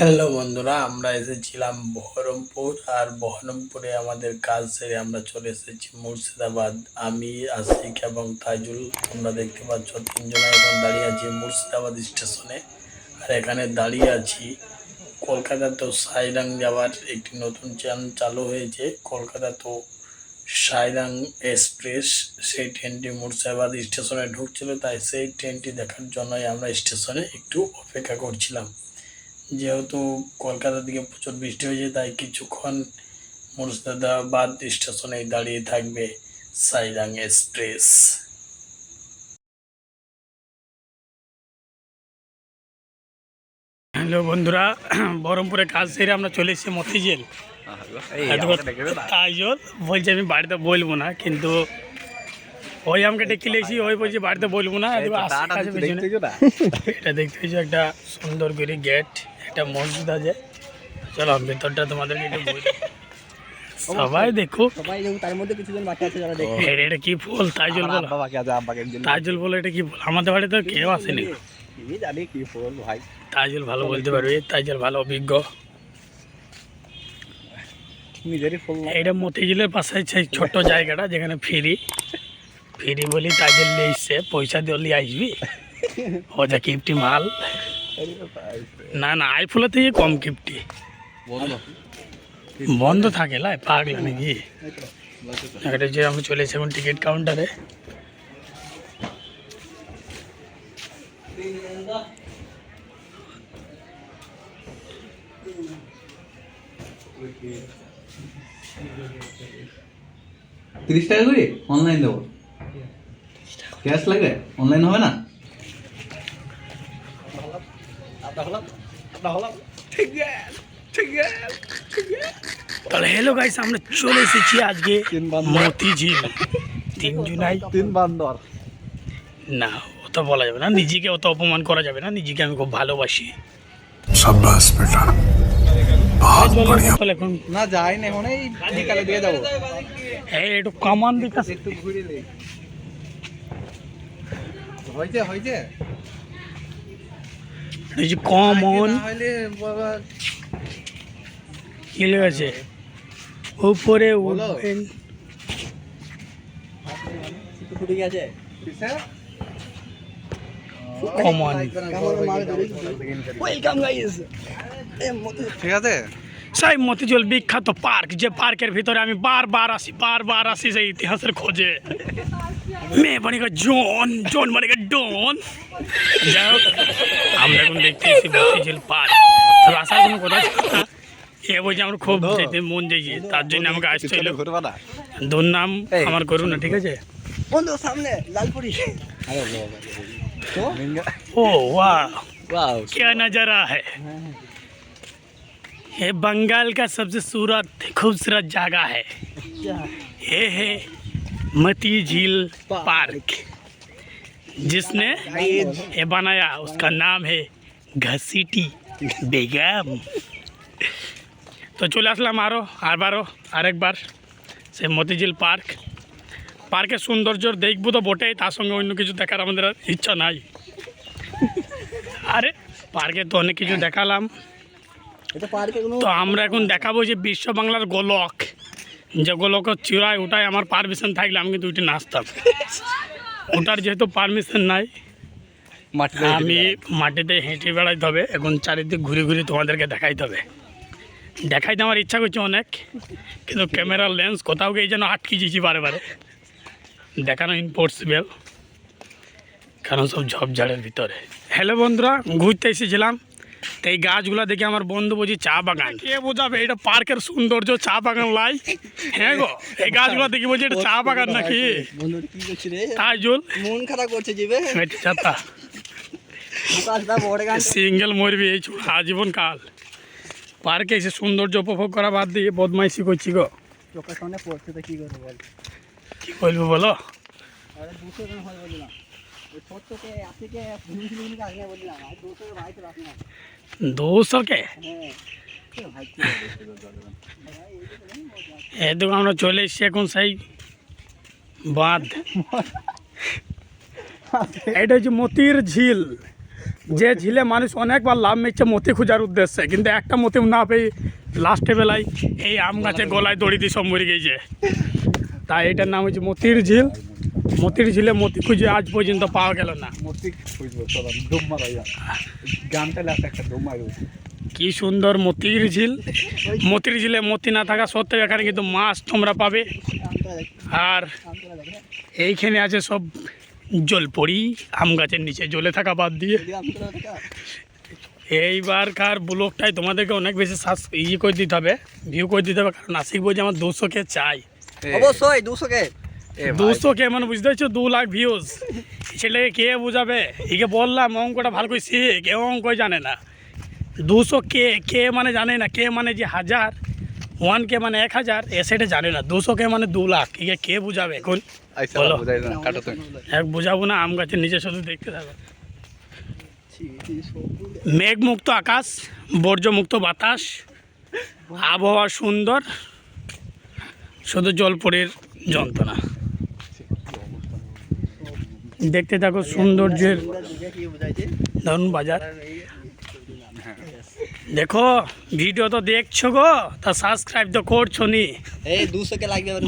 Hello বন্ধুরা, আমরা এসেছিলাম বহরমপুর আর বহরমপুরে আমাদের কাজ সেরে আমরা চলে এসেছি মুর্শিদাবাদ। আমি আশিক এবং তাজুল তোমরা দেখতে পাচ্ছ তিনজনে এখন দাঁড়িয়ে আছি মুর্শিদাবাদ স্টেশনে। আর এখানে দাঁড়িয়ে আছি কলকাতা তো সাইরাং যাওয়ার একটি নতুন ট্রেন চালু হয়েছে। কলকাতা তো সাইরাং এক্সপ্রেস, সেই ট্রেনটি মুর্শিদাবাদ স্টেশনে ঢুকছিল, তাই সেই ট্রেনটি দেখার জন্যই আমরা স্টেশনে একটু অপেক্ষা করছিলাম। যেহেতু কলকাতার দিকে প্রচুর বৃষ্টি হয়েছে তাই কিছুক্ষণ মুর্শিদাবাদ স্টেশনে দাঁড়িয়ে থাকবে সাইরাং এক্সপ্রেস। হ্যালো বন্ধুরা বহরমপুরে কাজ সেরে আমরা চলে এসেছি মতিঝিল। তাই জন্য বলছি আমি বাড়িতে বলব না কিন্তু ওই আমাকে ডেকে লিয়েছি ওই বলছি বাড়িতে বলব না। এটা দেখতে পেয়েছি একটা সুন্দর করে গেট একটা মসজিদ আছে। চলো ভেতরটা তোমাদেরকে একটু বলি। সবাই দেখো। সবাই দেখুন তার মধ্যে কিছুজন বাচ্চা আছে যারা দেখবে। এটা কি ফুল? তাইজুল বলো। বাবাকে আছে আব্বাকে একজন তাইজুল বলো এটা কি ফুল? আমাদের বাড়িতে কেউ আসেনি। কি জানি কি ফুল ভাই। তাইজুল ভালো বলতে পারবে তাইজুল ভালো অভিজ্ঞ। নিজেরই ফুল। না মতিঝিলের পাশে সেই ছোট্ট জায়গাটা যেখানে ফ্রি। ফ্রি বলি নিয়ে এসছে পয়সা দিয়ে নিয়ে আসবি ও যা কিপটি মাল। না না আই ফুলের থেকে কম কিপটি। বন্ধ। থাকে লাই পাগলা নাকি? এটা যে আমি চলে এসে এখন টিকিট কাউন্টারে। তিরিশ টাকা করে? অনলাইন দেবো। ক্যাশ লাগবে? অনলাইন হবে না? তাহলে হ্যালো গাইস আমরা চলে এসেছি আজকে মতিঝিল। তিন জুলাই। তিন বান্দর। না অত বলা যাবে না। নিজেকে অত অপমান করা যাবে না। নিজেকে আমি খুব ভালোবাসি। এখন না যাই না মানে এখন কামান বিকাশ একটু ঘুরে নেই হয়েছে হয়েছে? এই যে কমন কি লেগেছে উপরে বলো। উঠবেন ফুটে গেছে কমন ওয়েলকাম গাইস ঠিক আছে? সেই মতিঝিল বিখ্যাত পার্ক যে পার্কের ভিতরে আমি বারবার আসি বারবার আসি সেই ইতিহাসের খোঁজে। মেয়ে বনেগা জন জন বনেগা ডন যাই হোক আমরা এখন দেখতে এসেছি মতিঝিল পার্ক তবে আসার কোনো কথা ছিল না এ বলছে আমার খুব যেতে মন চাইছে তার জন্য আমাকে আসতে হলো ঘুরবা না দুর নাম এই। আমার করুন না ঠিক আছে বন্ধু সামনে লালপুরি তো ও वाह वाओ क्या नज़ारा है ये बंगाल का सबसे सूरत खूबसूरत जगह है ये है मती झील पार्क जिसने ये बनाया उसका नाम है घसीटी बेगम তো চলে আসলাম আরও আরবারও আরেকবার সে মতিঝিল পার্ক পার্কের সৌন্দর্য দেখবো তো বটেই তার সঙ্গে অন্য কিছু দেখার আমাদের আর ইচ্ছা নাই আরে পার্কে তো অনেক কিছু দেখালাম এটা পার্কে কোনো তো আমরা এখন দেখাবো যে বিশ্ব বাংলার গোলক যে গোলকের চূড়ায় ওটাই আমার পারমিশন থাকলে আমি কিন্তু ওইটা নাচতাম ওটার যেহেতু পারমিশন নাই আমি মাটিতে হেঁটে বেড়াইতে হবে এখন চারিদিক ঘুরে ঘুরে তোমাদেরকে দেখাইতে হবে। দেখাইতে আমার ইচ্ছা করছে অনেক কিন্তু ক্যামেরার লেন্স কোথাও গিয়ে যেন আটকে যেছি বারে বারে। দেখানো ইম্পসিবল কারণ সব ঝোপঝাড়ের ভিতরে। হ্যালো বন্ধুরা ঘুরতে এসেছিলাম। তো এই গাছগুলো দেখে আমার বন্ধু বলছি চা বাগান। কে বোঝাবে? এটা পার্কের সৌন্দর্য চা বাগান লাই হ্যাঁ গো এই গাছগুলো দেখে বলছি এটা চা বাগান নাকি? বন্ধু কি করছিস রে? তাই জল? মন খারাপ করছে জিবে চাতা মুকাশটা বড় গান সিঙ্গেল মরবি এই আজীবন কাল। পার্কে এসে সৌন্দর্য উপভোগ করা বাদ দিয়ে বদমাইশি করছি গো। চোখের সামনে পড়ছে তো কি করব বল? কি বলব বলো? দুশো জন হয় বললাম। হ্যাঁ। আমরা চলে এসেছি এখন সেই বাঁধ। এটা হচ্ছে মতির ঝিল। যে ঝিলে মানুষ অনেকবার লাভ মেরছে মতি খোঁজার উদ্দেশ্যে কিন্তু একটা মতি না পেয়ে লাস্টে বেলায় এই আম গাছে গলায় দড়ি দিয়ে সব মরে গেছে। তাই এটার নাম হচ্ছে মতির ঝিল। মতির ঝিলে মতি খুঁজে আজ পর্যন্ত পাওয়া গেল না। মূর্তি খুঁজবো চলো ডুব মারা গানটা লাস্ট একটা মারবো কি সুন্দর মতির ঝিল। মতির ঝিলে মতি না থাকা সত্ত্বেও এখানে কিন্তু মাছ তোমরা পাবে। আর এইখানে আছে সব জল জলপড়ি আম গাছের নিচে জলে থাকা বাদ দিয়ে। এইবারকার ব্লগটাই তোমাদেরকে অনেক বেশি সাস ইয়ে করে দিতে হবে ভিউ করে দিতে হবে কারণ নাসিক বলছে আমার দুশো কে চাই। অবশ্যই দুশো কে দুশো কে মানে বুঝতে পারছ দু লাখ ভিউজ ছেলেকে কে বুঝাবে? একে বললাম অঙ্কটা ভালো করে শিখে কেউ অঙ্ক জানে না। দুশো কে কে মানে জানে না? কে মানে যে হাজার? ওয়ান কে মানে এক হাজার? এ সেটা জানে না। দুশো কে মানে দু লাখ। একে কে বুঝাবে এখন? বলো। এক বুঝাবো না আম গাছের নিচে শুধু দেখতে থাকো। মেঘমুক্ত আকাশ বর্জ্যমুক্ত বাতাস আবহাওয়া সুন্দর শুধু জলপরের যন্ত্রণা। দেখতে থাকো সৌন্দর্যের ধরুন বাজার দেখো ভিডিও তো দেখছ গো তা সাবস্ক্রাইব তো করছ নি।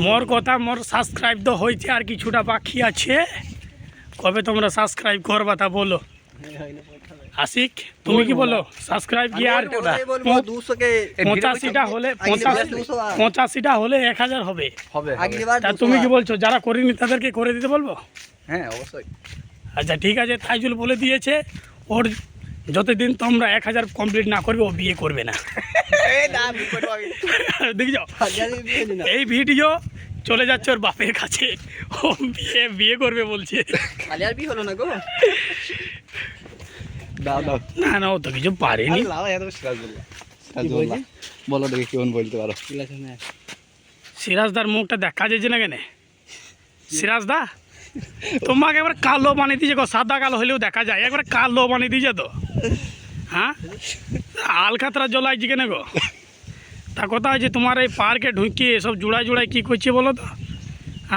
মোর কথা মোর সাবস্ক্রাইব তো হয়েছে আর কিছুটা বাকি আছে। কবে তোমরা সাবস্ক্রাইব করবা তা বলো। আশিক তুমি কি বলো? সাবস্ক্রাইব কি আর পঁচাশিটা হলে। পঁচাশিটা হলে এক হাজার হবে। তা তুমি কি বলছো? যারা করিনি তাদেরকে করে দিতে বলব? হ্যাঁ অবশ্যই। আচ্ছা ঠিক আছে তাইজুল বলে দিয়েছে ওর যতদিন তোমরা এক হাজার কমপ্লিট না করবে ও বিয়ে করবে না। দেখছ? দিই না। এই ভিডিও চলে যাচ্ছে ওর বাপের কাছে। ও বিয়ে বিয়ে করবে বলছে। খালি আর বিয়ে হলো না গো। দাও দাও না না ও তো কিছু পারেনি। বলো দেখি কেমন বলতে পারো। সিরাজদার মুখটা দেখা যাচ্ছে না কেন? সিরাজদা? তোমাকে একবার কালো বানিয়ে দিয়েছে গো, সাদা কালো হলেও দেখা যায়। একবার কালো বানিয়ে দিয়েছে তো। হ্যাঁ? আলখাতরা জ্বলাইছি কেন গো? তা কথা হচ্ছে তোমার এই পার্কে ঢুকিয়ে সব জুড়াই জুড়াই কী করছে বলো তো?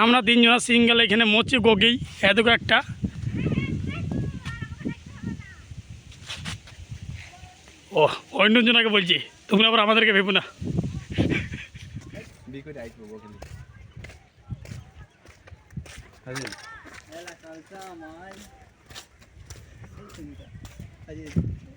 আমরা তিনজনা সিঙ্গেল এখানে মরছি গোগেই এতকে একটা। ও অন্যজনাকে বলছি তুমি আবার আমাদেরকে ভেবো না। বিয়ে করে আইসবো বকলি এলা